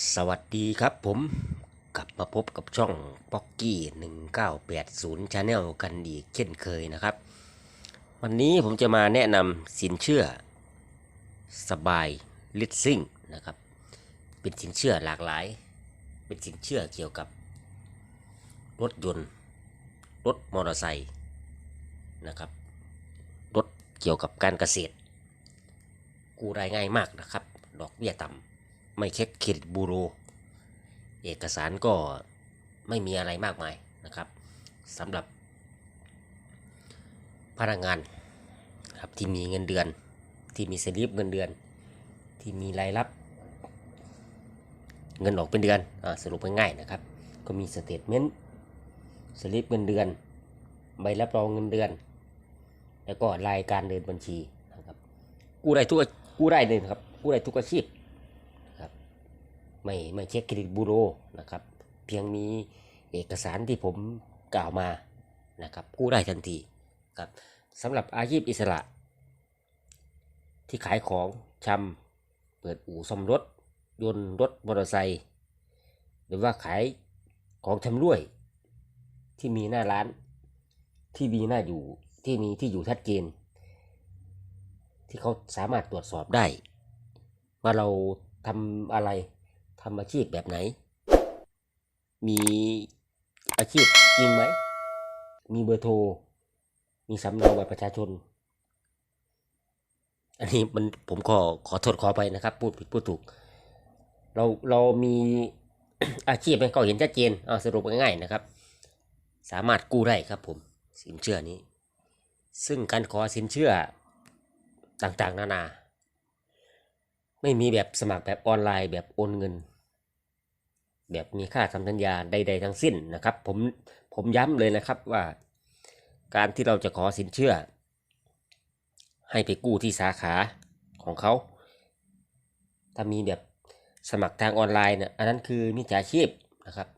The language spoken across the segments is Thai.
สวัสดีครับผมกลับมาพบกับช่องป๊อกกี้1980 Channel กันอีกเช่นเคยนะครับ วันนี้ผมจะมาแนะนำสินเชื่อ สบายลิสซิ่งนะครับ เป็นสินเชื่อหลากหลาย เป็นสินเชื่อเกี่ยวกับ รถยนต์ รถมอเตอร์ไซค์นะครับ รถเกี่ยวกับการเกษตร กู้ได้ง่ายมากนะครับ ดอกเบี้ยต่ำ ไม่เช็คเครดิตบูโร เอกสารก็ไม่มีอะไรมากมายนะครับสำหรับพนักงานครับที่มีเงินเดือน ที่มีสลิปเงินเดือน ที่มีรายรับ เงินออกเป็นเดือนอสรุปง่ายๆนะครับ ก็มีสเตทเมนต์สลิปเงินเดือน ใบรับรองเงินเดือน แล้วก็รายการเดินบัญชีนะครับกู้ได้ทุกกู้ได้เลยครับกู้ได้ทุกอาชีพ ไม่ไม่เช็คเครดิตบูโรนะครับ เพียงมีเอกสารที่ผมกล่าวมานะครับกู้ได้ทันทีครับสำหรับอาชีพอิสระ ที่ขายของชำเปิดอู่ซ่อมรถ ยนต์รถมอเตอร์ไซค์หรือว่าขายของชำร่วย ที่มีหน้าร้านที่มีหน้าอยู่ที่มีที่อยู่ชัดเจนที่เขาสามารถตรวจสอบได้ ว่าเราทำอะไร ทำอาชีพแบบไหน มีอาชีพจริงไหม มีเบอร์โทร มีสำเนาบัตรประชาชน อันนี้มันผมขอขอโทษขอไปนะครับ พูดผิดพูดถูก เราเรามีอาชีพให้เขาเห็นชัดเจน เอาสรุปง่ายๆนะครับ สามารถกู้ได้ครับผมสินเชื่อนี้ ซึ่งการขอสินเชื่อต่างๆ นานา ไม่มีแบบสมัครแบบออนไลน์แบบโอนเงิน แบบมีค่าทำสัญญาใด ๆ ทั้งสิ้นนะครับ ผมผมย้ำเลยนะครับว่าการที่เราจะขอสินเชื่อ ให้ไปกู้ที่สาขาของเขา ถ้ามีแบบสมัครทางออนไลน์เนี่ยอันนั้นคือมิจฉาชีพนะครับ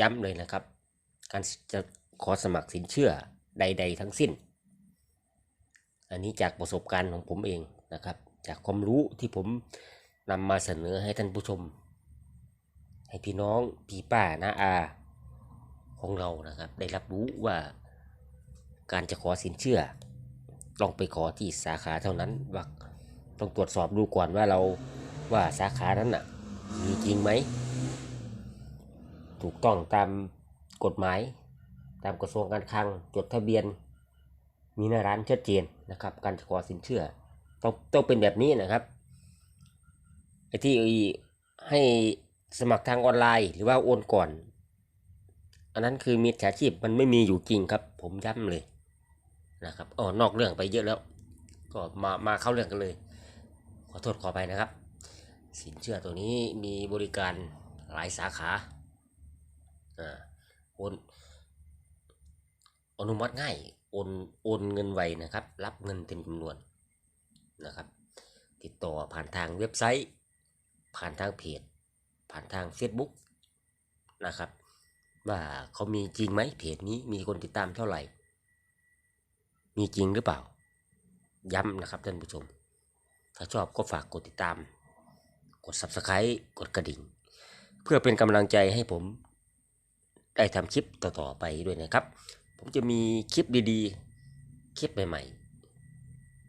ย้ำเลยนะครับ การจะขอสมัครสินเชื่อใด ๆ ทั้งสิ้น อันนี้จากประสบการณ์ของผมเองนะครับ จากความรู้ที่ผมนำมาเสนอให้ท่านผู้ชม ให้พี่น้องพี่ป้าน้าอาของเรานะครับ ได้รับรู้ว่าการจะขอสินเชื่อต้องไปขอที่สาขาเท่านั้นว่าต้องตรวจสอบดูก่อนว่าเราว่าสาขานั้นน่ะมีจริงไหม ถูกต้องตามกฎหมาย ตามกระทรวงการคลังจดทะเบียน มีหน้าร้านชัดเจนนะครับ การขอสินเชื่อ ต้องต้องเป็นแบบนี้นะครับไอ้ที่ให้สมัครทางออนไลน์หรือว่าโอนก่อน อันนั้นคือมิจฉาชีพมันไม่มีอยู่จริงครับ ผมย้ำเลยนะครับอ๋อนอกเรื่องไปเยอะแล้ว ก็มามาเข้าเรื่องกันเลย ขอโทษขอไปนะครับ สินเชื่อตัวนี้มีบริการหลายสาขาอ่าโอนอนุมัติง่าย โอน โอนเงินไวนะครับ รับเงินเต็มจำนวน นะครับ ติดต่อผ่านทางเว็บไซต์ ผ่านทางเพจ ผ่านทาง Facebook นะครับ ว่าเขามีจริงไหมเพจนี้มีคนติดตามเท่าไหร่ มีจริงหรือเปล่า ย้ำนะครับท่านผู้ชม ถ้าชอบก็ฝากกดติดตาม กด Subscribe กดกระดิ่ง เพื่อเป็นกำลังใจให้ผมได้ทำคลิปต่อๆไปด้วยนะครับ ผมจะมีคลิปดีๆ คลิปใหม่ๆ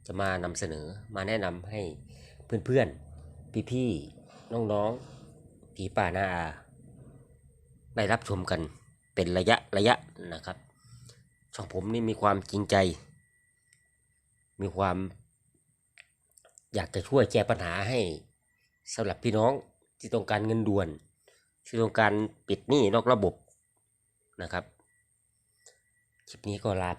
จะมานำเสนอมาแนะนำให้เพื่อนๆ พี่ๆ น้องๆพี่ป้าน้าอาได้รับชมกันเป็นระยะระยะนะครับ ช่องผมนี่มีความจริงใจ มีความอยากจะช่วยแก้ปัญหาให้สำหรับพี่น้องที่ต้องการเงินด่วน ที่ต้องการปิดหนี้นอกระบบนะครับ คลิปนี้ก็ลา